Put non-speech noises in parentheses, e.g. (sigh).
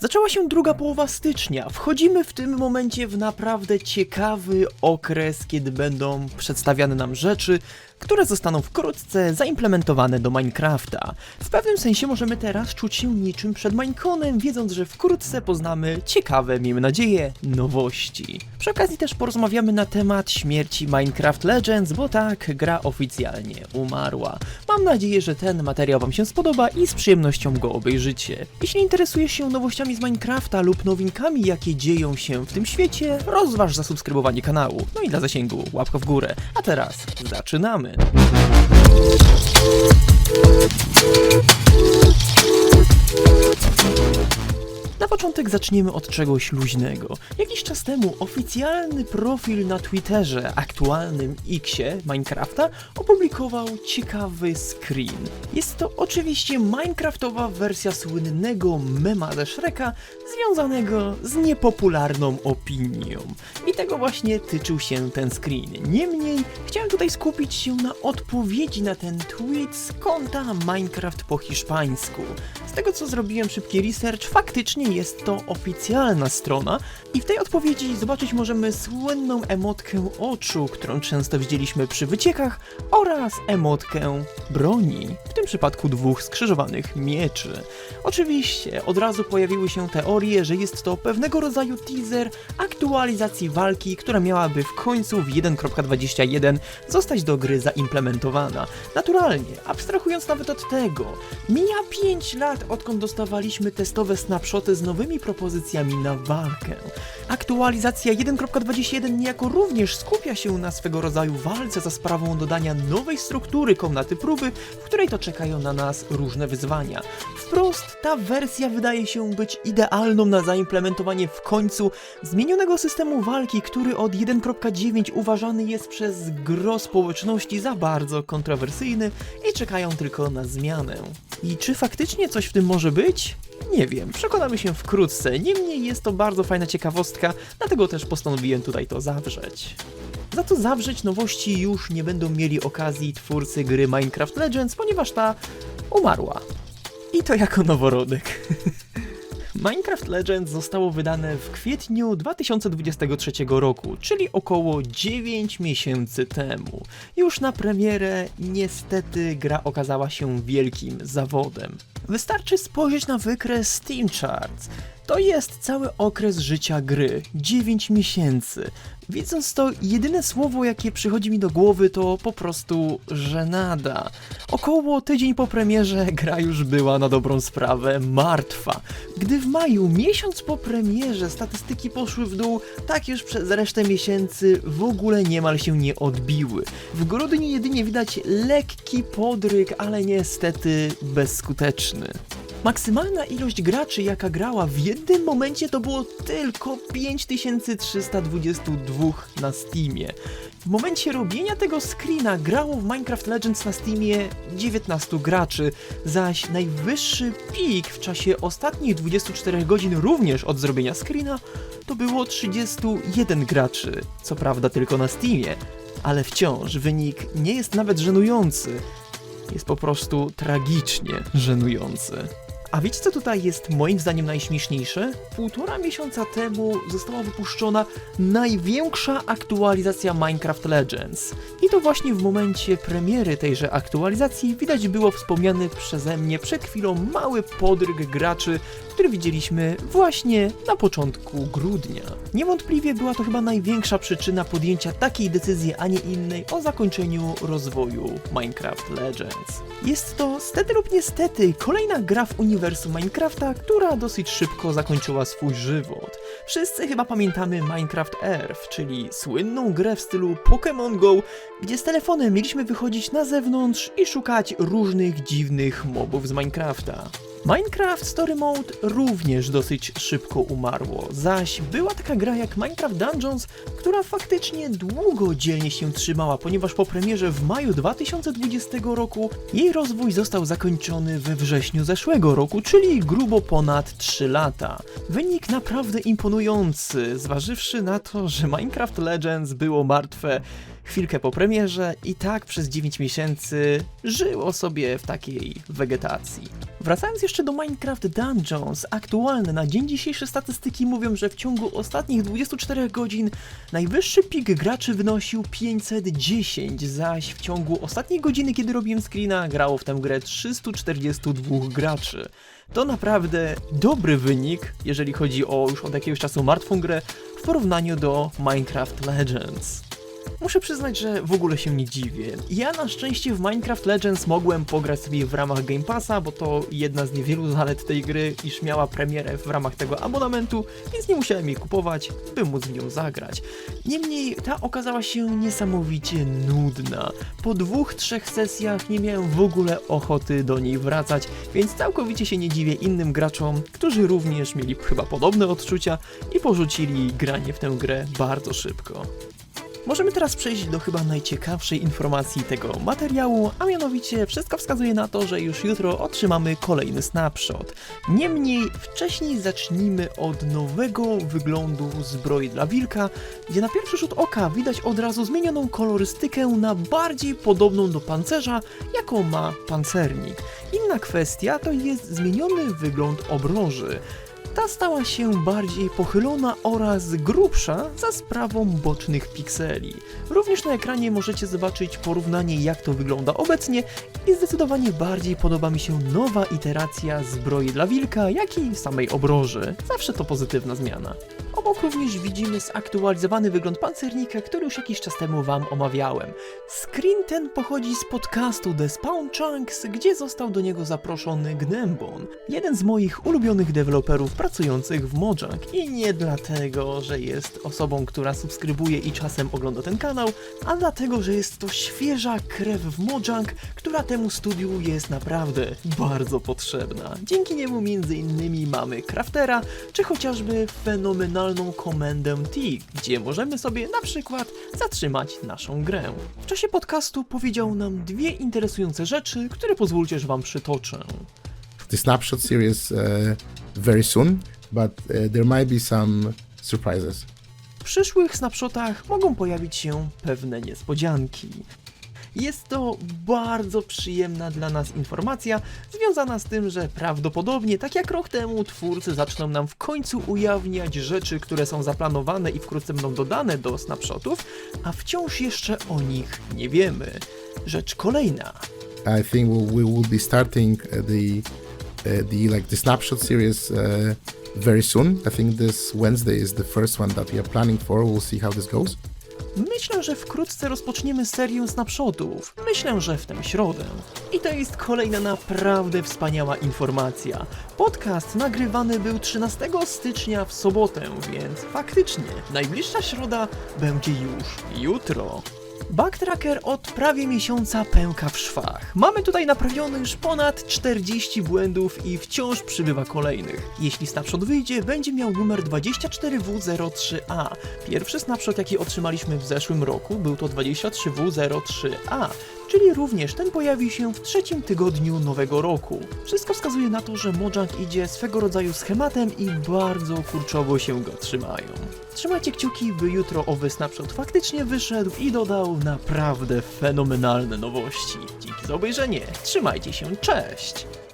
Zaczęła się druga połowa stycznia. Wchodzimy w tym momencie w naprawdę ciekawy okres, kiedy będą przedstawiane nam rzeczy, które zostaną wkrótce zaimplementowane do Minecrafta. W pewnym sensie możemy teraz czuć się niczym przed Mineconem, wiedząc, że wkrótce poznamy ciekawe, miejmy nadzieję, nowości. Przy okazji też porozmawiamy na temat śmierci Minecraft Legends, bo tak, gra oficjalnie umarła. Mam nadzieję, że ten materiał Wam się spodoba i z przyjemnością go obejrzycie. Jeśli interesujesz się nowościami z Minecrafta lub nowinkami, jakie dzieją się w tym świecie, rozważ zasubskrybowanie kanału. No i dla zasięgu łapka w górę. A teraz zaczynamy. it. Thank you. Na początek zaczniemy od czegoś luźnego. Jakiś czas temu oficjalny profil na Twitterze, aktualnym Xie Minecrafta, opublikował ciekawy screen. Jest to oczywiście Minecraftowa wersja słynnego mema ze Shreka, związanego z niepopularną opinią. I tego właśnie tyczył się ten screen. Niemniej chciałem tutaj skupić się na odpowiedzi na ten tweet z konta Minecraft po hiszpańsku. Z tego co zrobiłem szybki research, faktycznie jest to oficjalna strona i w tej odpowiedzi zobaczyć możemy słynną emotkę oczu, którą często widzieliśmy przy wyciekach oraz emotkę broni, w tym przypadku dwóch skrzyżowanych mieczy. Oczywiście od razu pojawiły się teorie, że jest to pewnego rodzaju teaser aktualizacji walki, która miałaby w końcu w 1.21 zostać do gry zaimplementowana. Naturalnie, abstrahując nawet od tego, mija 5 lat odkąd dostawaliśmy testowe snapshoty z nowymi propozycjami na walkę. Aktualizacja 1.21 niejako również skupia się na swego rodzaju walce za sprawą dodania nowej struktury komnaty próby, w której to czekają na nas różne wyzwania. Wprost ta wersja wydaje się być idealną na zaimplementowanie w końcu zmienionego systemu walki, który od 1.9 uważany jest przez gro społeczności za bardzo kontrowersyjny i czekają tylko na zmianę. I czy faktycznie coś w tym może być? Nie wiem, przekonamy się wkrótce. Niemniej jest to bardzo fajna ciekawostka, dlatego też postanowiłem tutaj to zawrzeć. Za to zawrzeć nowości już nie będą mieli okazji twórcy gry Minecraft Legends, ponieważ ta umarła. I to jako noworodek. (laughs) Minecraft Legends zostało wydane w kwietniu 2023 roku, czyli około 9 miesięcy temu. Już na premierę niestety gra okazała się wielkim zawodem. Wystarczy spojrzeć na wykres Steam Charts. To jest cały okres życia gry 9 miesięcy. Widząc to, jedyne słowo, jakie przychodzi mi do głowy, to po prostu żenada. Około tydzień po premierze gra już była na dobrą sprawę martwa. Gdy w maju, miesiąc po premierze, statystyki poszły w dół, tak już przez resztę miesięcy w ogóle niemal się nie odbiły. W grudniu jedynie widać lekki podryk, ale niestety bezskuteczny. Maksymalna ilość graczy, jaka grała w jednym momencie, to było tylko 5322 na Steamie. W momencie robienia tego screena grało w Minecraft Legends na Steamie 19 graczy, zaś najwyższy pik w czasie ostatnich 24 godzin również od zrobienia screena to było 31 graczy, co prawda tylko na Steamie, ale wciąż wynik nie jest nawet żenujący, jest po prostu tragicznie żenujący. A wiecie co tutaj jest moim zdaniem najśmieszniejsze? Półtora miesiąca temu została wypuszczona największa aktualizacja Minecraft Legends. I to właśnie w momencie premiery tejże aktualizacji widać było wspomniany przeze mnie przed chwilą mały podryk graczy, który widzieliśmy właśnie na początku grudnia. Niewątpliwie była to chyba największa przyczyna podjęcia takiej decyzji, a nie innej o zakończeniu rozwoju Minecraft Legends. Jest to stety lub niestety kolejna gra w uniwersum Minecrafta, która dosyć szybko zakończyła swój żywot. Wszyscy chyba pamiętamy Minecraft Earth, czyli słynną grę w stylu Pokémon Go, gdzie z telefonem mieliśmy wychodzić na zewnątrz i szukać różnych dziwnych mobów z Minecrafta. Minecraft Story Mode również dosyć szybko umarło, zaś była taka gra jak Minecraft Dungeons, która faktycznie długo dzielnie się trzymała, ponieważ po premierze w maju 2020 roku jej rozwój został zakończony we wrześniu zeszłego roku, czyli grubo ponad 3 lata. Wynik naprawdę imponujący, zważywszy na to, że Minecraft Legends było martwe chwilkę po premierze i tak przez 9 miesięcy żyło sobie w takiej wegetacji. Wracając jeszcze do Minecraft Dungeons, aktualne na dzień dzisiejszy statystyki mówią, że w ciągu ostatnich 24 godzin najwyższy pik graczy wynosił 510, zaś w ciągu ostatniej godziny, kiedy robiłem screena, grało w tę grę 342 graczy. To naprawdę dobry wynik, jeżeli chodzi o już od jakiegoś czasu martwą grę, w porównaniu do Minecraft Legends. Muszę przyznać, że w ogóle się nie dziwię. Ja na szczęście w Minecraft Legends mogłem pograć sobie w ramach Game Passa, bo to jedna z niewielu zalet tej gry, iż miała premierę w ramach tego abonamentu, więc nie musiałem jej kupować, by móc w nią zagrać. Niemniej ta okazała się niesamowicie nudna. Po dwóch, trzech sesjach nie miałem w ogóle ochoty do niej wracać, więc całkowicie się nie dziwię innym graczom, którzy również mieli chyba podobne odczucia i porzucili granie w tę grę bardzo szybko. Możemy teraz przejść do chyba najciekawszej informacji tego materiału, a mianowicie wszystko wskazuje na to, że już jutro otrzymamy kolejny snapshot. Niemniej wcześniej zacznijmy od nowego wyglądu zbroi dla wilka, gdzie na pierwszy rzut oka widać od razu zmienioną kolorystykę na bardziej podobną do pancerza, jaką ma pancernik. Inna kwestia to jest zmieniony wygląd obroży. Ta stała się bardziej pochylona oraz grubsza za sprawą bocznych pikseli. Również na ekranie możecie zobaczyć porównanie jak to wygląda obecnie i zdecydowanie bardziej podoba mi się nowa iteracja zbroi dla wilka, jak i samej obroży. Zawsze to pozytywna zmiana. Obok również widzimy zaktualizowany wygląd pancernika, który już jakiś czas temu wam omawiałem. Screen ten pochodzi z podcastu The Spawn Chunks, gdzie został do niego zaproszony Gnembon, jeden z moich ulubionych deweloperów pracujących w Mojang. I nie dlatego, że jest osobą, która subskrybuje i czasem ogląda ten kanał, a dlatego, że jest to świeża krew w Mojang, która temu studiu jest naprawdę bardzo potrzebna. Dzięki niemu między innymi mamy Craftera, czy chociażby fenomenalną komendę T, gdzie możemy sobie na przykład zatrzymać naszą grę. W czasie podcastu powiedział nam dwie interesujące rzeczy, które pozwólcie, że wam przytoczę. the snapshot series uh, very soon, but uh, there might be some surprises. W przyszłych snapshotach mogą pojawić się pewne niespodzianki. Jest to bardzo przyjemna dla nas informacja, związana z tym, że prawdopodobnie, tak jak rok temu, twórcy zaczną nam w końcu ujawniać rzeczy, które są zaplanowane i wkrótce będą dodane do snapshotów, a wciąż jeszcze o nich nie wiemy. Rzecz kolejna. I think we will be starting uh, the uh, the like the snapshot series uh, very soon. I think this Wednesday is the first one that we are planning for. We'll see how this goes. Myślę, że wkrótce rozpoczniemy serię snapshotów. Myślę, że w tę środę. I to jest kolejna naprawdę wspaniała informacja. Podcast nagrywany był 13 stycznia w sobotę, więc faktycznie najbliższa środa będzie już jutro. Backtracker od prawie miesiąca pęka w szwach. Mamy tutaj naprawione już ponad 40 błędów i wciąż przybywa kolejnych. Jeśli snapshot wyjdzie, będzie miał numer 24W03A. Pierwszy snapshot, jaki otrzymaliśmy w zeszłym roku, był to 23W03A, czyli również ten pojawi się w trzecim tygodniu nowego roku. Wszystko wskazuje na to, że Mojang idzie swego rodzaju schematem i bardzo kurczowo się go trzymają. Trzymajcie kciuki, by jutro owy snapshot faktycznie wyszedł i dodał naprawdę fenomenalne nowości. Dzięki za obejrzenie, trzymajcie się, cześć!